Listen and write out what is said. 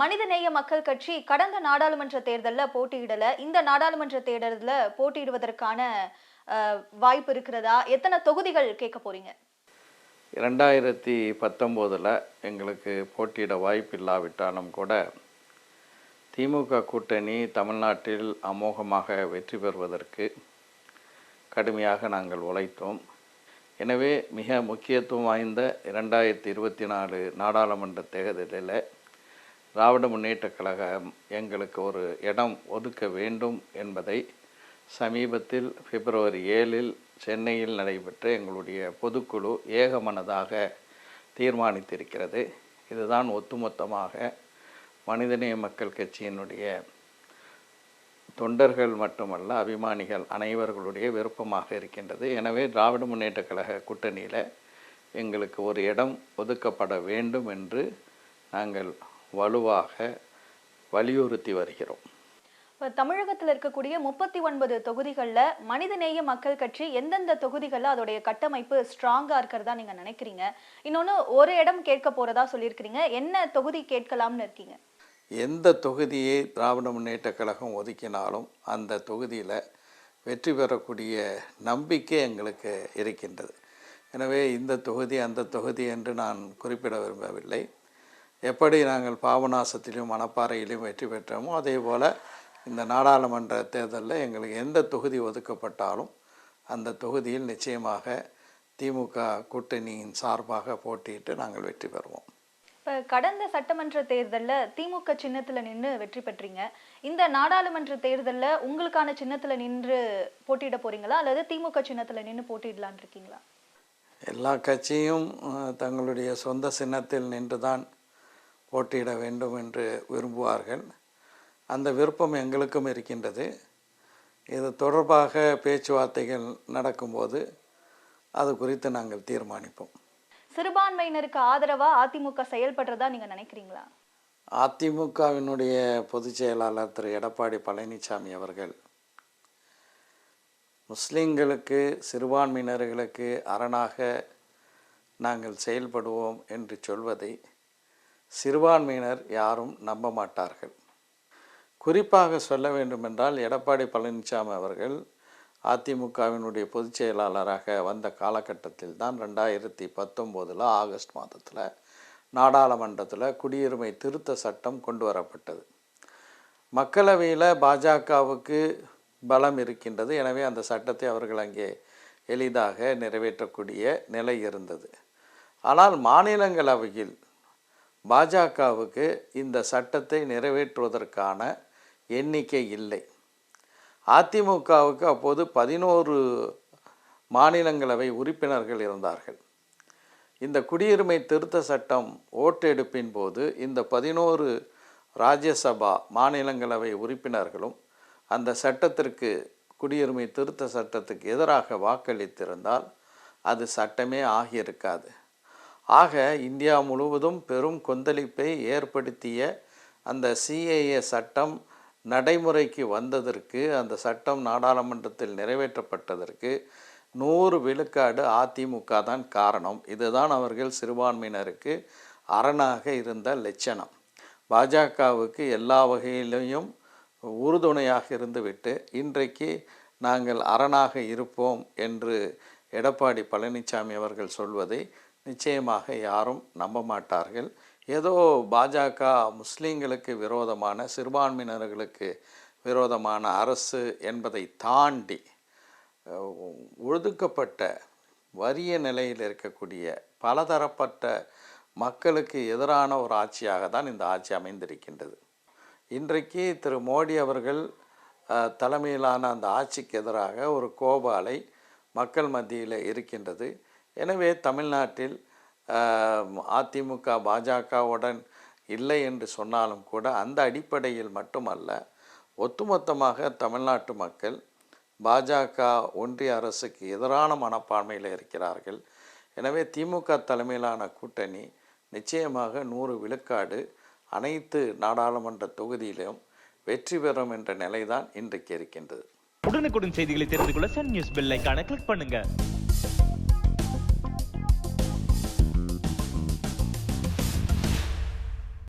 மனிதநேய மக்கள் கட்சி கடந்த நாடாளுமன்ற தேர்தலில் போட்டியிடல. இந்த நாடாளுமன்ற தேர்தலில் போட்டியிடுவதற்கான வாய்ப்பு இருக்கிறதா? எத்தனை தொகுதிகள் கேட்க போறீங்க? இரண்டாயிரத்தி பத்தொம்போதில் எங்களுக்கு போட்டியிட வாய்ப்பு இல்லாவிட்டாலும் கூட திமுக கூட்டணி தமிழ்நாட்டில் அமோகமாக வெற்றி பெறுவதற்கு கடுமையாக நாங்கள் உழைத்தோம். எனவே மிக முக்கியத்துவம் வாய்ந்த இரண்டாயிரத்தி இருபத்தி நாலு நாடாளுமன்ற தேர்தலில் திராவிட முன்னேற்ற கழகம் எங்களுக்கு ஒரு இடம் ஒதுக்க வேண்டும் என்பதை சமீபத்தில் பிப்ரவரி ஏழில் சென்னையில் நடைபெற்ற எங்களுடைய பொதுக்குழு ஏகமனதாக தீர்மானித்திருக்கிறது. இதுதான் ஒட்டுமொத்தமாக மனிதநேய மக்கள் கட்சியினுடைய தொண்டர்கள் மட்டுமல்ல அபிமானிகள் அனைவர்களுடைய விருப்பமாக இருக்கின்றது. எனவே திராவிட முன்னேற்றக் கழக கூட்டணியில் எங்களுக்கு ஒரு இடம் ஒதுக்கப்பட வேண்டும் என்று நாங்கள் வலுவாக வலியுறுத்தி வருகிறோம். இப்போ தமிழகத்தில் இருக்கக்கூடிய முப்பத்தி ஒன்பது தொகுதிகளில் மனிதநேய மக்கள் கட்சி எந்தெந்த தொகுதிகளில் அதோடைய கட்டமைப்பு ஸ்ட்ராங்காக இருக்கிறதா நீங்கள் நினைக்கிறீங்க? இன்னொன்று ஒரு இடம் கேட்க போறதா சொல்லியிருக்கிறீங்க. என்ன தொகுதி கேட்கலாம்னு இருக்கீங்க? எந்த தொகுதியை திராவிட முன்னேற்றக் கழகம் ஒதுக்கினாலும் அந்த தொகுதியில் வெற்றி பெறக்கூடிய நம்பிக்கை எங்களுக்கு இருக்கின்றது. எனவே இந்த தொகுதி அந்த தொகுதி என்று நான் குறிப்பிட விரும்பவில்லை. எப்படி நாங்கள் பாபநாசத்திலும் மணப்பாறையிலும் வெற்றி பெற்றோமோ அதே போல் இந்த நாடாளுமன்ற தேர்தலில் எங்களுக்கு எந்த தொகுதி ஒதுக்கப்பட்டாலும் அந்த தொகுதியில் நிச்சயமாக திமுக கூட்டணியின் சார்பாக போட்டியிட்டு நாங்கள் வெற்றி பெறுவோம். இப்போ கடந்த சட்டமன்ற தேர்தலில் திமுக சின்னத்தில் நின்று வெற்றி பெற்றீங்க. இந்த நாடாளுமன்ற தேர்தலில் உங்களுக்கான சின்னத்தில் நின்று போட்டியிட போறீங்களா? அல்லது திமுக சின்னத்தில் நின்று போட்டியிடலான்னு இருக்கீங்களா? எல்லா கட்சியும் தங்களுடைய சொந்த சின்னத்தில் நின்றுதான் போட்டியிட வேண்டும் என்று விரும்புவார்கள். அந்த விருப்பம் எங்களுக்கும் இருக்கின்றது. இது தொடர்பாக பேச்சுவார்த்தைகள் நடக்கும்போது அது குறித்து நாங்கள் தீர்மானிப்போம். சிறுபான்மையினருக்கு ஆதரவா அதிமுக செயல்படுறதா நீங்க நினைக்கிறீங்களா? அதிமுகவினுடைய பொதுச் செயலாளர் திரு. எடப்பாடி பழனிசாமி அவர்கள் முஸ்லிம்களுக்கு சிறுபான்மையினர்களுக்கு அரணாக நாங்கள் செயல்படுவோம் என்று சொல்வதை சிறுபான்மையினர் யாரும் நம்ப மாட்டார்கள். குறிப்பாக சொல்ல வேண்டுமென்றால் எடப்பாடி பழனிசாமி அவர்கள் அதிமுகவினுடைய பொதுச் செயலாளராக வந்த காலகட்டத்தில் தான் ரெண்டாயிரத்தி பத்தொம்போதில் ஆகஸ்ட் மாதத்தில் நாடாளுமன்றத்தில் குடியுரிமை திருத்த சட்டம் கொண்டு வரப்பட்டது. மக்களவையில் பாஜகவுக்கு பலம் இருக்கின்றது. எனவே அந்த சட்டத்தை அவர்கள் அங்கே எளிதாக நிறைவேற்றக்கூடிய நிலை இருந்தது. ஆனால் மாநிலங்களவையில் பாஜகவுக்கு இந்த சட்டத்தை நிறைவேற்றுவதற்கான எண்ணிக்கை இல்லை. அதிமுகவுக்கு அப்போது பதினோரு மாநிலங்களவை உறுப்பினர்கள் இருந்தார்கள். இந்த குடியுரிமை திருத்த சட்டம் ஓட்டெடுப்பின் போது இந்த பதினோரு ராஜ்யசபா மாநிலங்களவை உறுப்பினர்களும் அந்த சட்டத்திற்கு குடியுரிமை திருத்த சட்டத்துக்கு எதிராக வாக்களித்திருந்தால் அது சட்டமே ஆகியிருக்காது. ஆக இந்தியா முழுவதும் பெரும் கொந்தளிப்பை ஏற்படுத்திய அந்த சிஏஏ சட்டம் நடைமுறைக்கு வந்ததற்கு அந்த சட்டம் நாடாளுமன்றத்தில் நிறைவேற்றப்பட்டதற்கு நூறு விழுக்காடு அதிமுக தான் காரணம். இதுதான் அவர்கள் சிறுபான்மையினருக்கு அரணாக இருந்த லட்சணம். பாஜகவுக்கு எல்லா வகையிலையும் உறுதுணையாக இருந்துவிட்டு இன்றைக்கு நாங்கள் அரணாக இருப்போம் என்று எடப்பாடி பழனிசாமி அவர்கள் சொல்வதை நிச்சயமாக யாரும் நம்ப மாட்டார்கள். ஏதோ பாஜக முஸ்லீம்களுக்கு விரோதமான சிறுபான்மையினர்களுக்கு விரோதமான அரசு என்பதை தாண்டி ஒழுதுக்கப்பட்ட வறிய நிலையில் இருக்கக்கூடிய பலதரப்பட்ட மக்களுக்கு எதிரான ஒரு ஆட்சியாக தான் இந்த ஆட்சி அமைந்திருக்கின்றது. இன்றைக்கு திரு மோடி அவர்கள் தலைமையிலான அந்த ஆட்சிக்கு எதிராக ஒரு கோபாலை மக்கள் மத்தியில் இருக்கின்றது. எனவே தமிழ்நாட்டில் அதிமுக பாஜகவுடன் இல்லை என்று சொன்னாலும் கூட அந்த அடிப்படையில் மட்டுமல்ல ஒட்டுமொத்தமாக தமிழ்நாட்டு மக்கள் பாஜக ஒன்றிய அரசுக்கு எதிரான மனப்பான்மையில் இருக்கிறார்கள். எனவே திமுக தலைமையிலான கூட்டணி நிச்சயமாக நூறு விழுக்காடு அனைத்து நாடாளுமன்ற தொகுதியிலும் வெற்றி பெறும் என்ற நிலைதான் இன்றைக்கு இருக்கின்றது. உடனுக்குடன் செய்திகளை தெரிந்து கொள்ள சன் நியூஸ் பெல்லைக்கான கிளிக் பண்ணுங்க.